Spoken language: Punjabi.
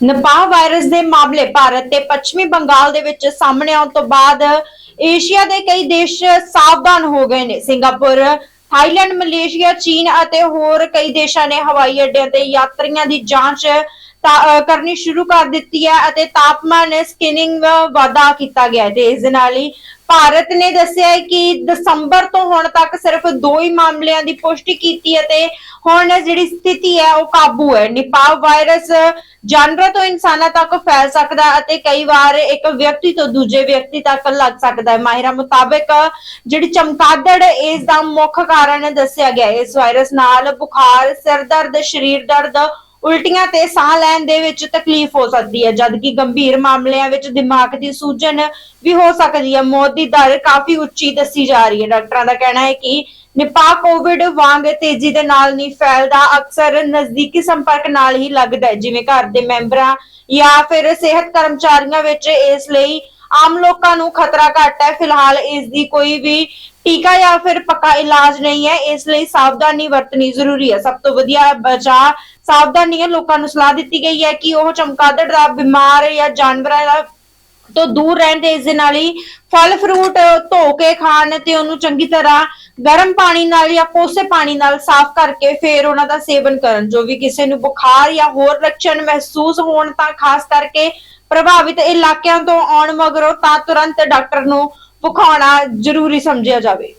ਨਪਾਹ ਵਾਇਰਸ ਦੇ ਮਾਮਲੇ ਭਾਰਤ ਤੇ ਪੱਛਮੀ ਬੰਗਾਲ ਦੇ ਵਿੱਚ ਸਾਹਮਣੇ ਆਉਣ ਤੋਂ ਬਾਅਦ ਏਸ਼ੀਆ ਦੇ ਕਈ ਦੇਸ਼ ਸਾਵਧਾਨ ਹੋ ਗਏ ਨੇ। ਸਿੰਗਾਪੁਰ, ਥਾਈਲੈਂਡ, ਮਲੇਸ਼ੀਆ, ਚੀਨ ਅਤੇ ਹੋਰ ਕਈ ਦੇਸ਼ਾਂ ਨੇ ਹਵਾਈ ਅੱਡਿਆਂ ਤੇ ਯਾਤਰੀਆਂ ਦੀ ਜਾਂਚ ਕਰਨੀ ਸ਼ੁਰੂ ਕਰ ਦਿੱਤੀ ਹੈ ਅਤੇ ਤਾਪਮਾਨ ਸਕੈਨਿੰਗ ਵਾਧਾ ਕੀਤਾ ਗਿਆ ਹੈ। ਤੇ ਇਸ ਦੇ ਨਾਲ ਹੀ ਭਾਰਤ ਨੇ ਦੱਸਿਆ ਹੈ ਕਿ ਦਸੰਬਰ ਤੋਂ ਹੁਣ ਤੱਕ ਸਿਰਫ ਦੋ ਹੀ ਮਾਮਲਿਆਂ ਦੀ ਪੁਸ਼ਟੀ ਕੀਤੀ ਹੈ ਤੇ ਹੁਣ ਜਿਹੜੀ ਸਥਿਤੀ ਹੈ ਉਹ ਕਾਬੂ ਹੈ। ਨਿਪਾਹ ਵਾਇਰਸ ਜਾਨਵਰਾਂ ਤੋਂ ਇਨਸਾਨਾਂ ਤੱਕ ਫੈਲ ਸਕਦਾ ਹੈ ਅਤੇ ਕਈ ਵਾਰ ਇੱਕ ਵਿਅਕਤੀ ਤੋਂ ਦੂਜੇ ਵਿਅਕਤੀ ਤੱਕ ਲੱਗ ਸਕਦਾ ਹੈ। ਮਾਹਿਰਾਂ ਮੁਤਾਬਕ ਜਿਹੜੀ ਚਮਕਾਦੜ ਇਸ ਦਾ ਮੁੱਖ ਕਾਰਨ ਦੱਸਿਆ ਗਿਆ ਹੈ। ਇਸ ਵਾਇਰਸ ਨਾਲ ਬੁਖਾਰ, ਸਿਰ ਦਰਦ, ਸਰੀਰ ਦਰਦ ਉਲਟੀਆਂ ਤੇ ਸਾਹ ਲੈਣ ਦੇ ਵਿੱਚ ਤਕਲੀਫ ਹੋ ਸਕਦੀ ਹੈ, ਜਦਕਿ ਗੰਭੀਰ ਮਾਮਲਿਆਂ ਵਿੱਚ ਦਿਮਾਗ ਦੀ ਸੂਜਨ ਵੀ ਹੋ ਸਕਦੀ ਹੈ। ਮੌਤ ਦੀ ਦਰ ਕਾਫੀ ਉੱਚੀ ਦੱਸੀ ਜਾ ਰਹੀ ਹੈ। ਡਾਕਟਰਾਂ ਦਾ ਕਹਿਣਾ ਹੈ ਕਿ ਨਿਪਾਹ ਕੋਵਿਡ ਵਾਂਗ ਤੇਜ਼ੀ ਦੇ ਨਾਲ ਨਹੀਂ ਫੈਲਦਾ, ਅਕਸਰ ਨਜ਼ਦੀਕੀ ਸੰਪਰਕ ਨਾਲ ਹੀ ਲੱਗਦਾ ਹੈ। ਜਿਵੇਂ ਘਰ ਦੇ ਮੈਂਬਰਾਂ ਜਾਂ ਫਿਰ ਸਿਹਤ ਕਰਮਚਾਰੀਆਂ ਵਿੱਚ ਇਸ ਲਈ ਆਮ ਲੋਕਾਂ ਨੂੰ ਖਤਰਾ ਘੱਟ ਹੈ। ਫਿਲਹਾਲ ਇਸ ਦੀ ਕੋਈ ਵੀ ਟੀਕਾ ਜਾਂ ਫਿਰ ਪੱਕਾ ਇਲਾਜ ਨਹੀਂ ਹੈ। ਇਸ ਲਈ ਸਾਵਧਾਨੀ ਵਰਤਣੀ ਜ਼ਰੂਰੀ ਹੈ। ਸਭ ਤੋਂ ਵਧੀਆ ਬਚਾਅ ਸਾਵਧਾਨੀ ਹੈ, ਲੋਕਾਂ ਨੂੰ ਸਲਾਹ ਦਿੱਤੀ ਗਈ ਹੈ ਕਿ ਉਹ ਚਮਕਾਦੜ ਦਾ ਬਿਮਾਰ ਜਾਂ ਜਾਨਵਰਾਂ ਦਾ ਤੋਂ ਦੂਰ ਰਹਿਣ ਦੇ ਇਸ ਦੇ ਨਾਲ ਹੀ ਫਲ, ਫਰੂਟ ਧੋ ਕੇ ਖਾਣ ਤੇ ਉਹਨੂੰ ਚੰਗੀ ਤਰ੍ਹਾਂ ਗਰਮ ਪਾਣੀ ਨਾਲ ਜਾਂ ਕੋਸੇ ਪਾਣੀ ਨਾਲ ਸਾਫ਼ ਕਰਕੇ ਫਿਰ ਉਹਨਾਂ ਦਾ ਸੇਵਨ ਕਰਨ। ਜੋ ਵੀ ਕਿਸੇ ਨੂੰ ਬੁਖਾਰ ਜਾਂ ਹੋਰ ਲੱਛਣ ਮਹਿਸੂਸ ਹੋਣ ਤਾਂ ਖਾਸ ਕਰਕੇ ਪ੍ਰਭਾਵਿਤ ਇਲਾਕਿਆਂ ਤੋਂ ਆਉਣ ਮਗਰੋਂ ਤਾਂ ਤੁਰੰਤ ਡਾਕਟਰ ਨੂੰ ਵਿਖਾਉਣਾ ਜ਼ਰੂਰੀ ਸਮਝਿਆ ਜਾਵੇ।